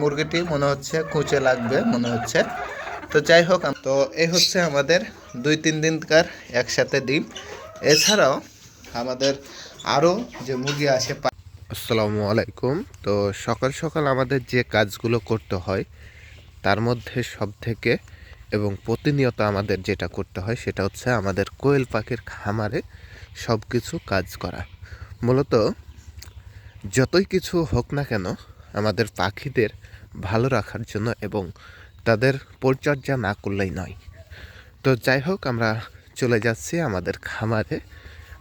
মুরগিটি মনে হচ্ছে কুচে লাগবে, মনে হচ্ছে। তো যাই হোক তো এই হচ্ছে আমাদের দুই তিন দিনকার একসাথে ডিম। এছাড়াও আমাদের আরও যে মুরগি আছে আসসালামু আলাইকুম। তো সকাল সকাল আমাদের যে কাজগুলো করতে হয়, তার মধ্যে সব থেকে এবং প্রতিনিয়ত আমাদের যেটা করতে হয়, সেটা হচ্ছে আমাদের কোয়েল পাখির খামারে সব কিছু কাজ করা। মূলত যতই কিছু হোক না কেন আমাদের পাখিদের ভালো রাখার জন্য এবং তাদের পরিচর্যা না করলেই নয়। তো যাই হোক, আমরা চলে যাচ্ছি আমাদের খামারে।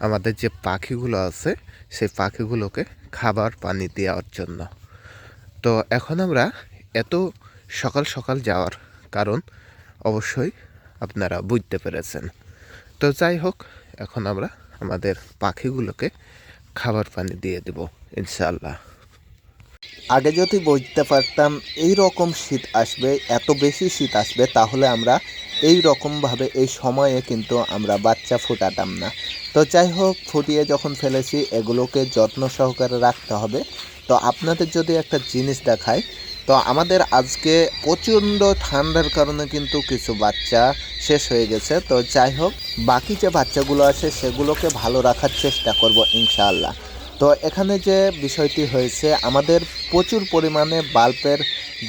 আমাদের যে পাখিগুলো আছে, সেই পাখিগুলোকে খাবার পানি দেওয়ার জন্য। তো এখন আমরা এত সকাল সকাল যাওয়ার কারণ অবশ্যই আপনারা বুঝতে পেরেছেন। তো যাই হোক, এখন আমরা আমাদের পাখিগুলোকে খাবার পানি দিয়ে দেব, ইনশাআল্লাহ। আগে যদি বুঝতে পারতাম এই রকম শীত আসবে, এত বেশি শীত আসবে, তাহলে আমরা এই রকমভাবে এই সময়ে কিন্তু আমরা বাচ্চা ফুটাতাম না। তো যাই হোক, ফুটিয়ে যখন ফেলেছি, এগুলোকে যত্ন সহকারে রাখতে হবে। তো আপনাদের যদি একটা জিনিস দেখায় তো আমাদের আজকে প্রচণ্ড ঠান্ডার কারণে কিন্তু কিছু বাচ্চা শেষ হয়ে গেছে। তো যাই হোক, বাকি যে বাচ্চাগুলো আছে, সেগুলোকে ভালো রাখার চেষ্টা করব ইনশাআল্লাহ। তো এখানে যে বিষয়টি হয়েছে, আমাদের প্রচুর পরিমাণে বাল্বের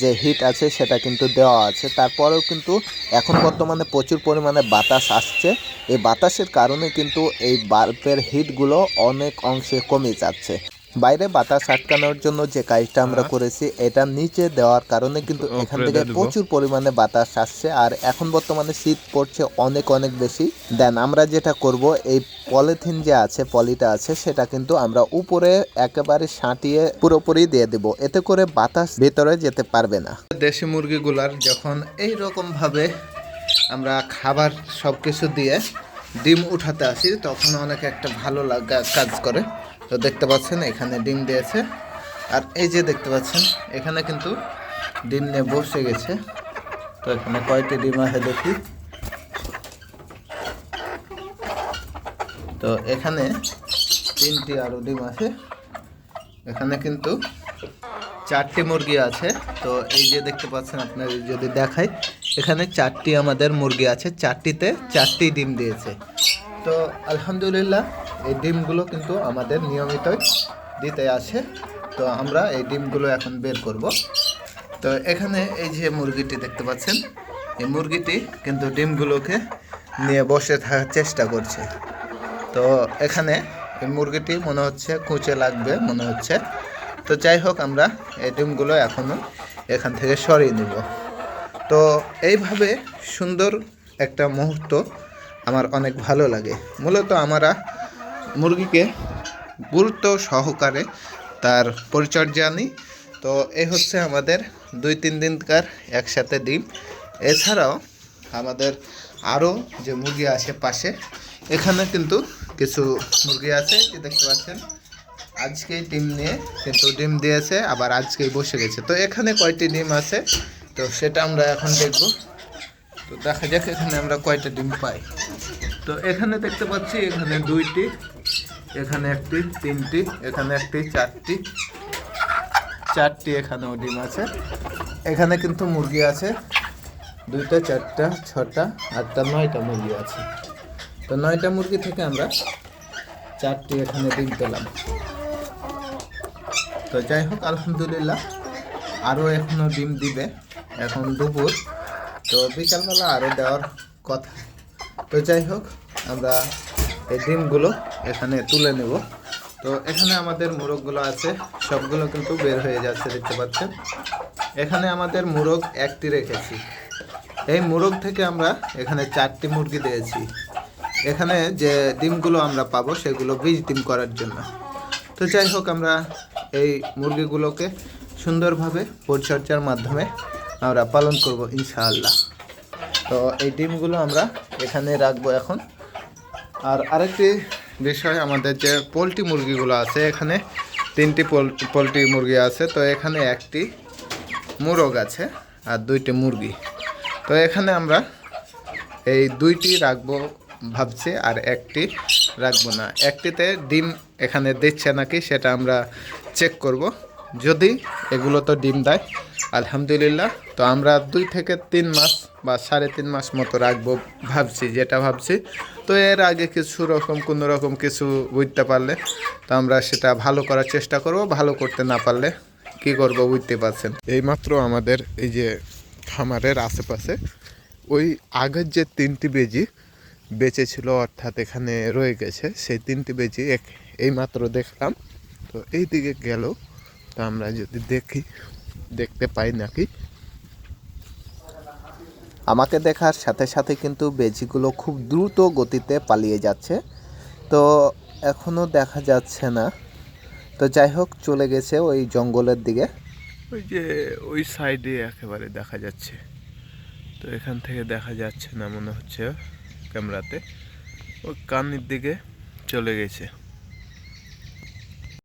যে হিট আছে সেটা কিন্তু দেওয়া আছে। তারপরেও কিন্তু এখন বর্তমানে প্রচুর পরিমাণে বাতাস আসছে। এই বাতাসের কারণে কিন্তু এই বাল্বের হিটগুলো অনেক অংশে কমে যাচ্ছে। বাইরে বাতাস আটকানোর জন্য যে কাজটা আমরা করেছি এটা নিচে দেওয়ার কারণে কিন্তু এখান থেকে প্রচুর পরিমাণে বাতাস আসছে। আর এখন বর্তমানে শীত পড়ছে অনেক অনেক বেশি। দেন আমরা যেটা করব এই পলিথিন যে আছে পলিটা আছে সেটা কিন্তু আমরা উপরে একেবারে সাঁটিয়ে পুরোপুরি দিয়ে দেব। এতে করে বাতাস ভেতরে যেতে পারবে না। দেশি মুরগিগুলার যখন এই রকম ভাবে আমরা খাবার সব কিছু দিয়ে ডিম উঠাতে আসি তখন অনেক একটা ভালো লাগা কাজ করে। তো দেখতে পাচ্ছেন, এখানে ডিম দিয়েছে। আর এই যে দেখতে পাচ্ছেন, এখানে কিন্তু ডিম নিয়ে বসে গেছে। তো এখানে কয়টি ডিম আছে দেখি। তো এখানে তিনটি আরও ডিম আছে। এখানে কিন্তু চারটি মুরগি আছে। তো এই যে দেখতে পাচ্ছেন আপনার যদি দেখাই, এখানে চারটি আমাদের মুরগি আছে। চারটিতে চারটি ডিম দিয়েছে। তো আলহামদুলিল্লাহ এই ডিমগুলো কিন্তু আমাদের নিয়মিতই দিতে আসে। তো আমরা এই ডিমগুলো এখন বের করব। তো এখানে এই যে মুরগিটি দেখতে পাচ্ছেন, এই মুরগিটি কিন্তু ডিমগুলোকে নিয়ে বসে থাকার চেষ্টা করছে। তো এখানে এই মুরগিটি মনে হচ্ছে কুচে লাগবে, মনে হচ্ছে। তো যাই হোক, আমরা এই ডিমগুলো এখনও এখান থেকে সরিয়ে নেব। তো এইভাবে সুন্দর একটা মুহূর্ত আমার অনেক ভালো লাগে। মূলত আমরা মুরগিকে গুরুত্ব সহকারে তার পরিচর্যা নিই তো এই হচ্ছে আমাদের দুই তিন দিনকার একসাথে ডিম। এছাড়াও আমাদের আরও যে মুরগি আছে পাশে, এখানে কিন্তু কিছু মুরগি আছে যে দেখতে পাচ্ছেন। আজকেই ডিম নিয়ে কিন্তু ডিম দিয়েছে, আবার আজকেই বসে গেছে। তো এখানে কয়টি ডিম আছে? তো সেটা আমরা এখন দেখব। তো দেখা যাক এখানে আমরা কয়টা ডিম পাই। তো এখানে দেখতে পাচ্ছি এখানে দুইটি। এখানে একটি, তিনটি, এখানে একটি, চারটি। চারটি এখানেও ডিম আছে। এখানে কিন্তু মুরগি আছে। দুইটা, চারটা, ছটা, আটটা, নয়টা মুরগি আছে। তো নয়টা মুরগি থেকে আমরা চারটি এখানে ডিম পেলাম। তো যাই হোক, আলহামদুলিল্লাহ আরও এখনও ডিম দিবে এখন দুপুর। তো বিকালবেলা আরও দেওয়ার কথা। তো যাই হোক, আমরা এই ডিমগুলো এখানে তুলে নেব। তো এখানে আমাদের মোরগগুলো আছে, সবগুলো কিন্তু বের হয়ে যাচ্ছে, দেখতে পাচ্ছেন? এখানে আমাদের মোরগ একটি রেখেছি। এই মোরগ থেকে আমরা এখানে চারটি মুরগি দিয়েছি। এখানে যে ডিমগুলো আমরা পাবো, সেগুলো বীজ ডিম করার জন্য। তো যাই হোক, আমরা এই মুরগিগুলোকে সুন্দরভাবে পরিচর্যার মাধ্যমে আমরা পালন করব, ইনশাআল্লাহ। তো এই ডিমগুলো আমরা এখানে রাখব এখন। আর আরেকটি বিষয় আমাদের যে পোলট্রি মুরগিগুলো আছে, এখানে তিনটি পোলট্রি মুরগি আছে। তো এখানে একটি মোরগ আছে আর দুইটি মুরগি। তো এখানে আমরা এই দুইটি রাখব ভাবছি আর একটি রাখব না। একটিতে ডিম এখানে দিচ্ছে নাকি সেটা আমরা চেক করব। যদি এগুলো তো ডিম দেয়, আলহামদুলিল্লাহ। তো আমরা দুই থেকে তিন মাস বা সাড়ে তিন মাস মতো রাখব ভাবছি, যেটা ভাবছি। তো এর আগে কিছু রকম, কোনো রকম কিছু বুঝতে পারলে তো আমরা সেটা ভালো করার চেষ্টা করব, ভালো করতে না পারলে কি করব বুঝতে পারছেন। এইমাত্র আমাদের এই যে খামারের আশেপাশে ওই আগের যে তিনটি বেজি বেঁচে ছিল অর্থাৎ এখানে রয়ে গেছে, সেই তিনটি বেজি এক, এইমাত্র দেখলাম। তো এই দিকে গেল, তো আমরা যদি দেখি, দেখতে পাই নাকি। আমাকে দেখার সাথে সাথে কিন্তু বেজিগুলো খুব দ্রুত গতিতে পালিয়ে যাচ্ছে। তো এখনও দেখা যাচ্ছে না। তো যাই হোক, চলে গেছে ওই জঙ্গলের দিকে। ওই যে ওই সাইডে একেবারে দেখা যাচ্ছে। তো এখান থেকে দেখা যাচ্ছে না মনে হচ্ছে ক্যামেরাতে। ওই কানের দিকে চলে গেছে।